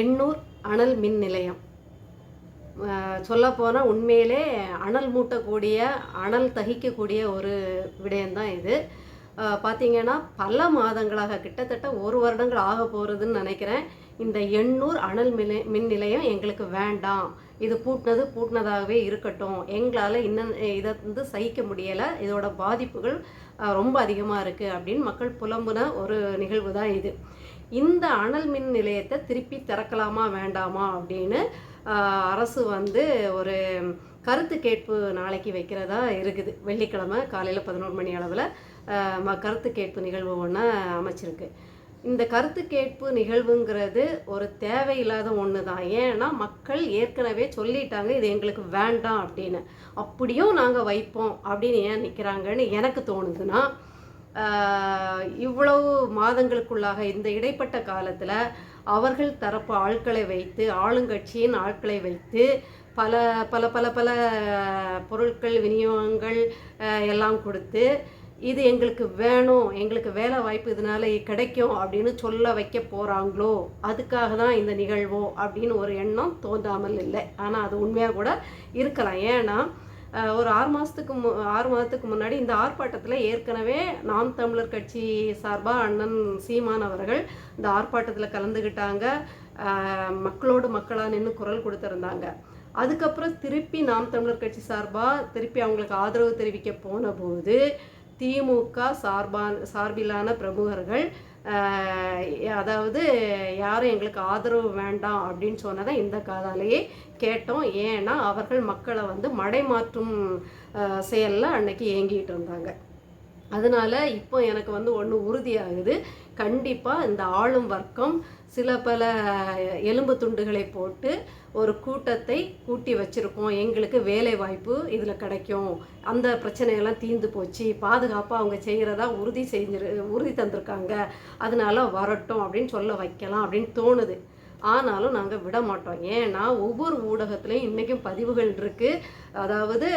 எண்ணூர் அனல் மின் நிலையம். சொல்லப்போனால் உண்மையிலே அனல் மூட்டக்கூடிய அனல் தகிக்கக்கூடிய ஒரு விடயம்தான் இது. பார்த்திங்கன்னா பார்த்தீங்கன்னா பல மாதங்களாக கிட்டத்தட்ட ஒரு வருடங்கள் ஆக போகிறதுன்னு நினைக்கிறேன். இந்த எண்ணூர் அனல் மின் மின் நிலையம் எங்களுக்கு வேண்டாம். இது பூட்டினது பூட்டினதாகவே இருக்கட்டும். எங்களால் இன்னும் இதை வந்து சகிக்க முடியலை. இதோட பாதிப்புகள் ரொம்ப அதிகமாக இருக்குது அப்படின்னு மக்கள் புலம்புன ஒரு நிகழ்வு தான் இது. இந்த அனல் மின் நிலையத்தை திருப்பி திறக்கலாமா வேண்டாமா அப்படின்னு அரசு வந்து ஒரு கருத்து கேட்பு நாளைக்கு வைக்கிறதா இருக்குது. வெள்ளிக்கிழமை காலையில் பதினோரு மணி அளவில் ம கருத்து கேட்பு நிகழ்வு ஒன்று அமைச்சிருக்கு. இந்த கருத்து கேட்பு நிகழ்வுங்கிறது ஒரு தேவையில்லாத ஒன்று தான். ஏன்னா மக்கள் ஏற்கனவே சொல்லிட்டாங்க இது எங்களுக்கு வேண்டாம் அப்படின்னு. அப்படியும் நாங்கள் வைப்போம் அப்படின்னு ஏன் நிற்கிறாங்கன்னு எனக்கு தோணுதுன்னா இவ்வளவு மாதங்களுக்குள்ளாக இந்த இடைப்பட்ட காலத்தில் அவர்கள் தரப்பு ஆட்களை வைத்து ஆளுங்கட்சியின் ஆட்களை வைத்து பல பல பல பல பொருட்கள் விநியோகங்கள் எல்லாம் கொடுத்து இது எங்களுக்கு வேணும் எங்களுக்கு வேலை வாய்ப்பு இதனால கிடைக்கும் அப்படின்னு சொல்ல வைக்க போகிறாங்களோ அதுக்காக தான் இந்த நிகழ்வோ அப்படின்னு ஒரு எண்ணம் தோன்றாமல் இல்லை. ஆனால் அது உண்மையாக கூட இருக்கலாம். ஏன்னா ஒரு ஆறு மாதத்துக்கு மு ஆறு மாதத்துக்கு முன்னாடி இந்த ஆர்ப்பாட்டத்தில் ஏற்கனவே நாம் தமிழர் கட்சி சார்பாக அண்ணன் சீமான் அவர்கள் இந்த ஆர்ப்பாட்டத்தில் கலந்துக்கிட்டாங்க மக்களோடு மக்களாக நின்று குரல் கொடுத்துருந்தாங்க. அதுக்கப்புறம் திருப்பி நாம் தமிழர் கட்சி சார்பாக திருப்பி அவங்களுக்கு ஆதரவு தெரிவிக்க போன போது திமுக சார்பான் சார்பிலான பிரமுகர்கள் அதாவது யாரும் எங்களுக்கு ஆதரவு வேண்டாம் அப்படின்னு சொன்னதை இந்த காதாலேயே கேட்டோம். ஏன்னா அவர்கள் மக்களை வந்து மடைமாற்றும் மாற்றும் செயலில் அன்னைக்கு ஏங்கிட்டு இருந்தாங்க. அதனால இப்போ எனக்கு வந்து ஒன்று உறுதியாகுது. கண்டிப்பாக இந்த ஆளும் வர்க்கம் சில பல எலும்பு துண்டுகளை போட்டு ஒரு கூட்டத்தை கூட்டி வச்சுருக்கோம். எங்களுக்கு வேலை வாய்ப்பு இதில் கிடைக்கும். அந்த பிரச்சனையெல்லாம் தீர்ந்து போச்சு. பாதுகாப்பாக அவங்க செய்கிறதா உறுதி செஞ்சிரு உறுதி தந்திருக்காங்க. அதனால வரட்டும் அப்படின்னு சொல்ல வைக்கலாம் அப்படின்னு தோணுது. ஆனாலும் நாங்கள் விட மாட்டோம். ஏன்னா ஒவ்வொரு ஊடகத்துலேயும் இன்றைக்கும் பதிவுகள் இருக்குது அதாவது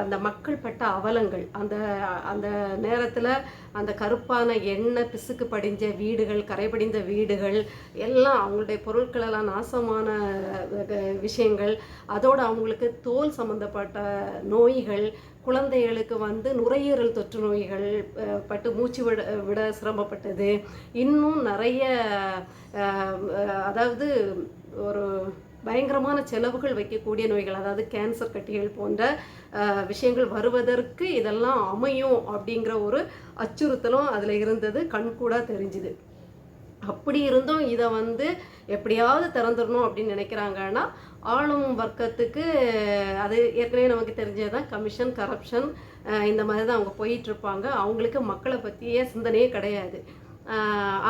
அந்த மக்கள் பட்ட அவலங்கள் அந்த அந்த நேரத்தில் அந்த கருப்பான எண்ணெய் பிசுக்கு படிஞ்ச வீடுகள் கரைபடிந்த வீடுகள் எல்லாம் அவங்களுடைய பொருட்களெல்லாம் நாசமான விஷயங்கள் அதோடு அவங்களுக்கு தோல் சம்மந்தப்பட்ட நோய்கள் குழந்தைகளுக்கு வந்து நுரையீரல் தொற்று நோய்கள் பட்டு மூச்சு விட விட சிரமப்பட்டது. இன்னும் நிறைய அதாவது ஒரு பயங்கரமான செலவுகள் வைக்கக்கூடிய நோய்கள் அதாவது கேன்சர் கட்டிகள் போன்ற விஷயங்கள் வருவதற்கு இதெல்லாம் அமையும் அப்படிங்கிற ஒரு அச்சுறுத்தலும் அதில் இருந்தது கண்கூடாக தெரிஞ்சுது. அப்படி இருந்தும் இதை வந்து எப்படியாவது திறந்துடணும் அப்படின்னு நினைக்கிறாங்கன்னா ஆளும் வர்க்கத்துக்கு அது ஏற்கனவே நமக்கு தெரிஞ்சதுதான் கமிஷன் கரப்ஷன் இந்த மாதிரி தான் அவங்க போயிட்டு இருப்பாங்க. அவங்களுக்கு மக்களை பற்றியே சிந்தனையே கிடையாது.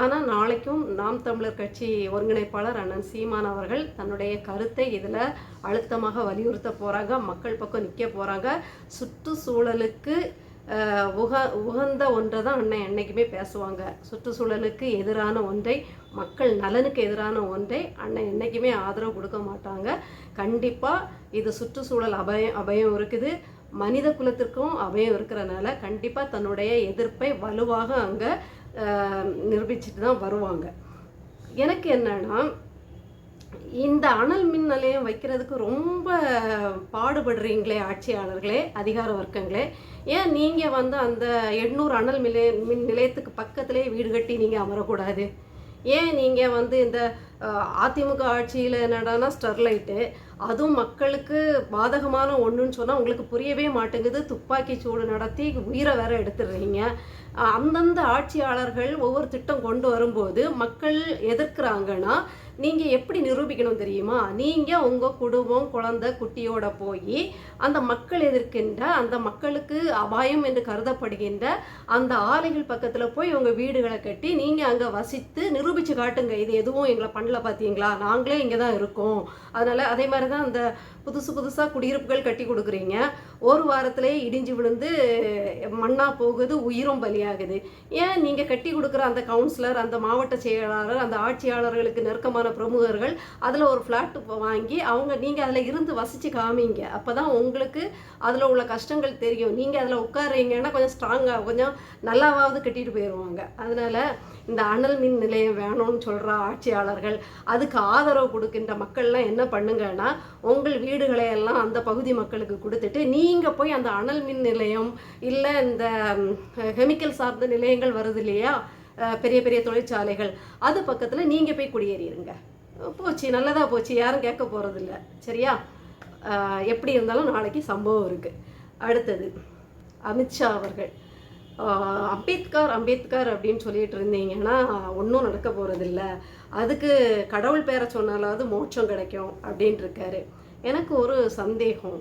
ஆனால் நாளைக்கும் நாம் தமிழர் கட்சி ஒருங்கிணைப்பாளர் அண்ணன் சீமான் அவர்கள் தன்னுடைய கருத்தை இதில் அழுத்தமாக வலியுறுத்த போகிறாங்க மக்கள் பக்கம் நிற்க போகிறாங்க சுற்றுச்சூழலுக்கு உக உகந்த ஒன்றை தான் அண்ணன் என்றைக்குமே பேசுவாங்க. சுற்றுச்சூழலுக்கு எதிரான ஒன்றை மக்கள் நலனுக்கு எதிரான ஒன்றை அண்ணன் என்றைக்குமே ஆதரவு கொடுக்க மாட்டாங்க. கண்டிப்பாக இது சுற்றுச்சூழல் அபயம் அபயம் இருக்குது. மனித குலத்திற்கும் அபயம் இருக்கிறனால கண்டிப்பாக தன்னுடைய எதிர்ப்பை வலுவாக அங்கே நிரூபிச்சுட்டு தான் வருவாங்க. எனக்கு என்னன்னா இந்த அனல் மின் நிலையம் வைக்கிறதுக்கு ரொம்ப பாடுபடுறீங்களே ஆட்சியாளர்களே அதிகார வர்க்கங்களே. ஏன் நீங்கள் வந்து அந்த எண்ணூறு அனல் மின் மின் நிலையத்துக்கு பக்கத்திலே வீடு கட்டி நீங்கள் அமரக்கூடாது? ஏன் நீங்கள் வந்து இந்த அதிமுக ஆட்சியில் என்னடானா ஸ்டெர்லைட்டு. அதுவும் மக்களுக்கு பாதகமான ஒன்றுன்னு சொன்னால் உங்களுக்கு புரியவே மாட்டேங்குது. துப்பாக்கி சூடு நடத்தி உயிரை வேற எடுத்துடுறீங்க. அந்தந்த ஆட்சியாளர்கள் ஒவ்வொரு திட்டம் கொண்டு வரும்போது மக்கள் எதிர்க்கிறாங்கன்னா நீங்கள் எப்படி நிரூபிக்கணும் தெரியுமா? நீங்கள் உங்கள் குடும்பம் குழந்தை குட்டியோட போய் அந்த மக்கள் எதிர்க்கின்ற அந்த மக்களுக்கு அபாயம் என்று கருதப்படுகின்ற அந்த ஆலைகள் பக்கத்தில் போய் உங்கள் வீடுகளை கட்டி நீங்கள் அங்கே வசித்து நிரூபித்து காட்டுங்க. இது எதுவும் எங்களை பண்ணல பார்த்தீங்களா நாங்களே இங்கே தான் இருக்கோம். அதனால் அதே மாதிரி தான் அந்த புதுசு புதுசாக குடியிருப்புகள் கட்டி கொடுக்குறீங்க. ஒரு வாரத்திலே இடிஞ்சு விழுந்து மண்ணாக போகுது உயிரும் பலியாகுது. ஏன் நீங்கள் கட்டி கொடுக்குற அந்த கவுன்சிலர் அந்த மாவட்ட செயலாளர் அந்த ஆட்சியாளர்களுக்கு நெருக்கமான பிரமுகர்கள் அதில் ஒரு ஃப்ளாட் வாங்கி அவங்க நீங்கள் அதில் இருந்து வசித்து காமிங்க. அப்போ தான் உங்களுக்கு அதில் உள்ள கஷ்டங்கள் தெரியும். நீங்கள் அதில் உட்காறீங்கன்னா கொஞ்சம் ஸ்ட்ராங்காக கொஞ்சம் நல்லாவாவது கட்டிட்டு போயிடுவாங்க அதனால் இந்த அனல் மின் நிலையம் வேணும்னு சொல்கிற ஆட்சியாளர்கள் அதுக்கு ஆதரவு கொடுக்கின்ற மக்கள்லாம் என்ன பண்ணுங்கன்னா உங்கள் வீடுகளை எல்லாம் அந்த பகுதி மக்களுக்கு கொடுத்துட்டு நீங்கள் போய் அந்த அனல் மின் நிலையம் இல்லை இந்த கெமிக்கல் சார்ந்த நிலையங்கள் வருது இல்லையா? பெரிய பெரிய தொழிற்சாலைகள். அது பக்கத்தில் நீங்கள் போய் குடியேறிடுங்க போச்சு நல்லதாக போச்சு யாரும் கேட்க போகிறதில்ல சரியா? எப்படி இருந்தாலும் நாளைக்கு சம்பவம் இருக்குது அடுத்தது அமித்ஷா அவர்கள். அம்பேத்கர் அம்பேத்கர் அப்படின்னு சொல்லிட்டு இருந்தீங்கன்னா ஒன்றும் நடக்க போகிறதில்ல அதுக்கு கடவுள் பேரை சொன்னாலாவது மோட்சம் கிடைக்கும் அப்படின்ட்டு இருக்காரு. எனக்கு ஒரு சந்தேகம்.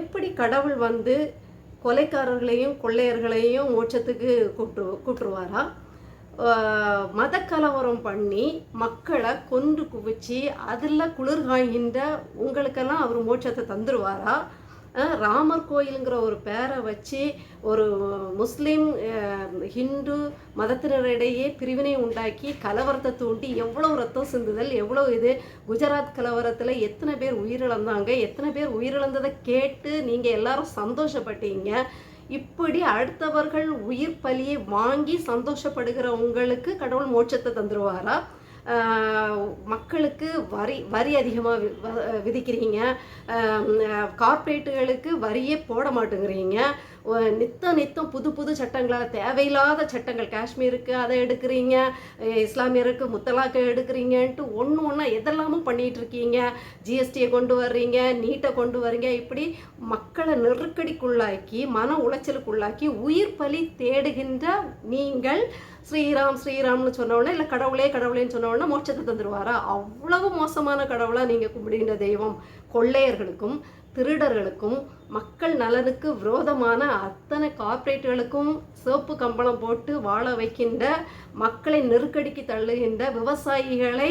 எப்படி கடவுள் வந்து கொலைக்காரர்களையும் கொள்ளையர்களையும் மோட்சத்துக்கு கூப்பிட்டு கூப்பிட்டுருவாரா மத கலவரம் பண்ணி மக்களை கொன்று குவிச்சு அதில் குளிர்காய்கின்ற உங்களுக்கெல்லாம் அவர் மோட்சத்தை தந்துருவாரா? ராமர் கோயிலுங்கிற ஒரு பேரை வச்சு ஒரு முஸ்லீம் ஹிந்து மதத்தினரிடையே பிரிவினை உண்டாக்கி கலவரத்தை தூண்டி எவ்வளோ ரத்தம் சிந்துதல் எவ்வளோ இது? குஜராத் கலவரத்தில் எத்தனை பேர் உயிரிழந்தாங்க? எத்தனை பேர் உயிரிழந்ததை கேட்டு நீங்கள் எல்லாரும் சந்தோஷப்பட்டீங்க. இப்படி அடுத்தவர்கள் உயிர் பலியை வாங்கி சந்தோஷப்படுகிற உங்களுக்கு கடவுள் மோட்சத்தை தந்துருவாரா? மக்களுக்கு வரி வரி அதிகமாக விதிக்கிறீங்க. கார்ப்பரேட்டுகளுக்கு வரியே போட மாட்டேங்கிறீங்க. நித்தம் நித்தம் புது புது சட்டங்களால் தேவையில்லாத சட்டங்கள். காஷ்மீருக்கு அதை எடுக்கிறீங்க இஸ்லாமியருக்கு முத்தலாக்கை எடுக்கிறீங்கன்ட்டு ஒன்று ஒன்றா எதெல்லாமும் பண்ணிகிட்டு இருக்கீங்க. ஜிஎஸ்டியை கொண்டு வர்றீங்க நீட்டை கொண்டு வர்றீங்க. இப்படி மக்களை நெருக்கடிக்குள்ளாக்கி மன உளைச்சலுக்குள்ளாக்கி உயிர் பலி தேடுகின்ற நீங்கள் ஸ்ரீராம் ஸ்ரீராம்னு சொன்ன இல்லை கடவுளே கடவுளேன்னு சொன்ன உடனே மோட்சத்தை தந்துடுவாரா அவ்வளவு மோசமான கடவுளாக நீங்கள் கும்பிடுகின்ற தெய்வம். கொள்ளையர்களுக்கும் திருடர்களுக்கும் மக்கள் நலனுக்கு விரோதமான அத்தனை கார்ப்பரேட்டுகளுக்கும் சிவப்பு கம்பளம் போட்டு வாழ வைக்கின்ற மக்களை நெருக்கடிக்கு தள்ளுகின்ற விவசாயிகளை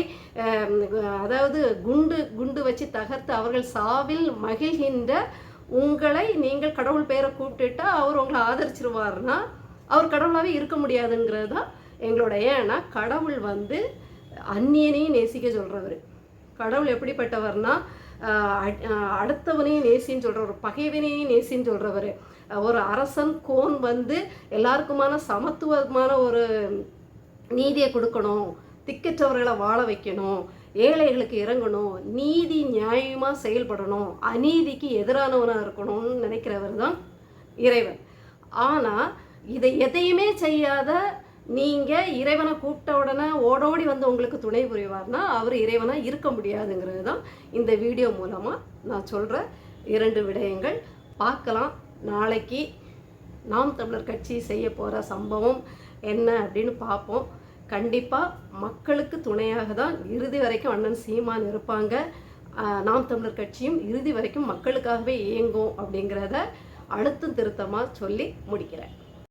அதாவது குண்டு குண்டு வச்சு தகர்த்து அவர்கள் சாவில் மகிழ்கின்ற உங்களை நீங்கள் கடவுள் பேரை கூப்பிட்டுட்டா அவர் உங்களை ஆதரிச்சிருவார்னா அவர் கடவுளாகவே இருக்க முடியாதுங்கிறது தான் எங்களுடைய ஏன்னா கடவுள் வந்து அந்நியனையும் நேசிக்க சொல்கிறவர் கடவுள் எப்படிப்பட்டவர்னா அடுத்தவனையும் நேசின்னு சொல்கிறவர் பகைவனையும் நேசின்னு சொல்கிறவர் ஒரு அரசன் கோன் வந்து எல்லாருக்குமான சமத்துவமான ஒரு நீதியை கொடுக்கணும் திக்கற்றவர்களை வாழ வைக்கணும் ஏழைகளுக்கு இறங்கணும் நீதி நியாயமாக செயல்படணும் அநீதிக்கு எதிரானவனாக இருக்கணும்னு நினைக்கிறவர் தான் இறைவன். ஆனால் இதை எதையுமே செய்யாத நீங்கள் இறைவனை கூப்பிட்ட உடனே ஓடோடி வந்து உங்களுக்கு துணை புரிவார்னா அவர் இறைவனாக இருக்க முடியாதுங்கிறது தான் இந்த வீடியோ மூலமாக நான் சொல்கிற இரண்டு விடயங்கள். பார்க்கலாம். நாளைக்கு நாம் தமிழர் கட்சி செய்ய போகிற சம்பவம் என்ன அப்படின்னு பார்ப்போம். கண்டிப்பாக மக்களுக்கு துணையாக தான் இறுதி வரைக்கும் அண்ணன் சீமான் இருப்பாங்க. நாம் தமிழர் கட்சியும் இறுதி வரைக்கும் மக்களுக்காகவே இயங்கும் அப்படிங்கிறத அழுத்தம் திருத்தமாக சொல்லி முடிக்கிறேன்.